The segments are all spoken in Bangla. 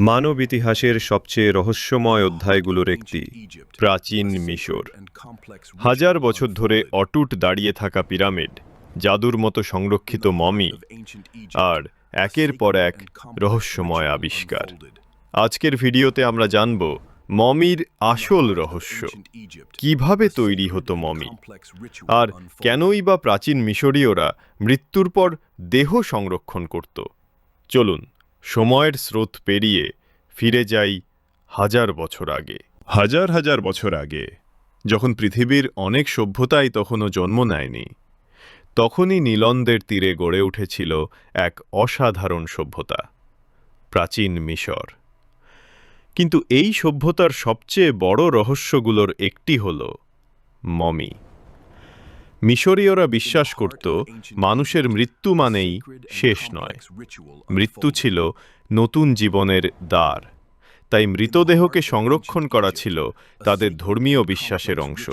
মানব ইতিহাসের সবচেয়ে রহস্যময় অধ্যায়গুলোর একটি, প্রাচীন মিশর। হাজার বছর ধরে অটুট দাঁড়িয়ে থাকা পিরামিড, জাদুর মতো সংরক্ষিত মমি আর একের পর এক রহস্যময় আবিষ্কার। আজকের ভিডিওতে আমরা জানব মমির আসল রহস্য। কীভাবে তৈরি হতো মমি? আর কেনই বা প্রাচীন মিশরীয়রা মৃত্যুর পর দেহ সংরক্ষণ করত? চলুন সময়ের স্রোত পেরিয়ে ফিরে যাই হাজার বছর আগে। হাজার হাজার বছর আগে, যখন পৃথিবীর অনেক সভ্যতাই তখনও জন্ম নেয়নি, তখনই নীলন্দের তীরে গড়ে উঠেছিল এক অসাধারণ সভ্যতা, প্রাচীন মিশর। কিন্তু এই সভ্যতার সবচেয়ে বড় রহস্যগুলোর একটি হল মমি। মিশরীয়রা বিশ্বাস করত, মানুষের মৃত্যু মানেই শেষ নয়। মৃত্যু ছিল নতুন জীবনের দ্বার। তাই মৃতদেহকে সংরক্ষণ করা ছিল তাদের ধর্মীয় বিশ্বাসের অংশ।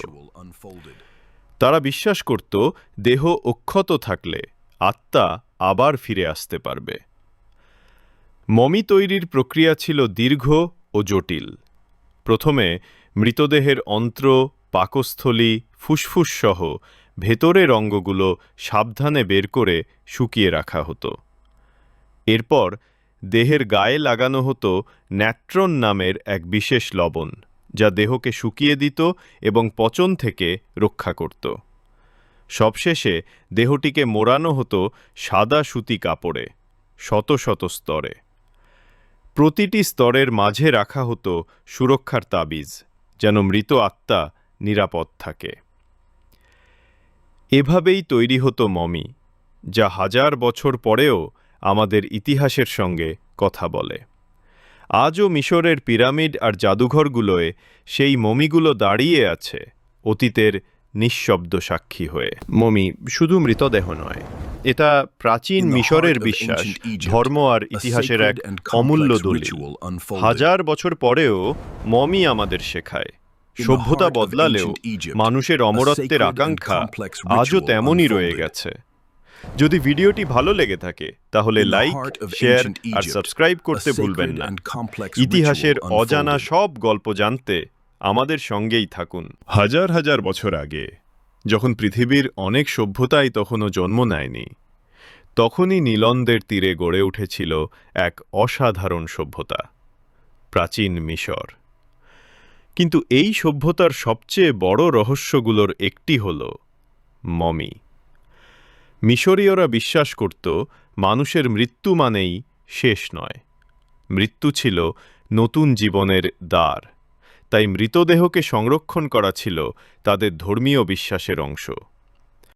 তারা বিশ্বাস করত, দেহ অক্ষত থাকলে আত্মা আবার ফিরে আসতে পারবে। মমি তৈরির প্রক্রিয়া ছিল দীর্ঘ ও জটিল। প্রথমে মৃতদেহের অন্ত্র, পাকস্থলী, ফুসফুস সহ ভেতরের অঙ্গগুলো সাবধানে বের করে শুকিয়ে রাখা হতো। এরপর দেহের গায়ে লাগানো হতো ন্যাট্রন নামের এক বিশেষ লবণ, যা দেহকে শুকিয়ে দিত এবং পচন থেকে রক্ষা করত। সবশেষে দেহটিকে মোড়ানো হতো সাদা সুতি কাপড়ে, শত শত স্তরে। প্রতিটি স্তরের মাঝে রাখা হতো সুরক্ষার তাবিজ, যেন মৃত আত্মা নিরাপদ থাকে। এভাবেই তৈরি হতো মমি যা হাজার বছর পরেও আমাদের ইতিহাসের সঙ্গে কথা বলে। আজও মিশরের পিরামিড আর জাদুঘরগুলোয় সেই মমিগুলো দাঁড়িয়ে আছে অতীতের নিঃশব্দ সাক্ষী হয়ে। মমি শুধু মৃতদেহ নয় এটা প্রাচীন মিশরের বিশ্বাস ধর্ম আর ইতিহাসের এক অমূল্য দলিল। হাজার বছর পরেও মমি আমাদের শেখায় সভ্যতা বদলালেও মানুষের অমরত্বের আকাঙ্ক্ষা আজও তেমনই রয়ে গেছে। যদি ভিডিওটি ভালো লেগে থাকে তাহলে লাইক শেয়ার আর সাবস্ক্রাইব করতে ভুলবেন না। ইতিহাসের অজানা সব গল্প জানতে আমাদের সঙ্গেই থাকুন। হাজার হাজার বছর আগে যখন পৃথিবীর অনেক সভ্যতাই তখনও জন্ম নেয়নি তখনই নীলন্দের তীরে গড়ে উঠেছিল এক অসাধারণ সভ্যতা প্রাচীন মিশর। কিন্তু এই সভ্যতার সবচেয়ে বড় রহস্যগুলোর একটি হল মমি। মিশরীয়রা বিশ্বাস করত, মানুষের মৃত্যু মানেই শেষ নয়। মৃত্যু ছিল নতুন জীবনের দ্বার। তাই মৃতদেহকে সংরক্ষণ করা ছিল তাদের ধর্মীয় বিশ্বাসের অংশ।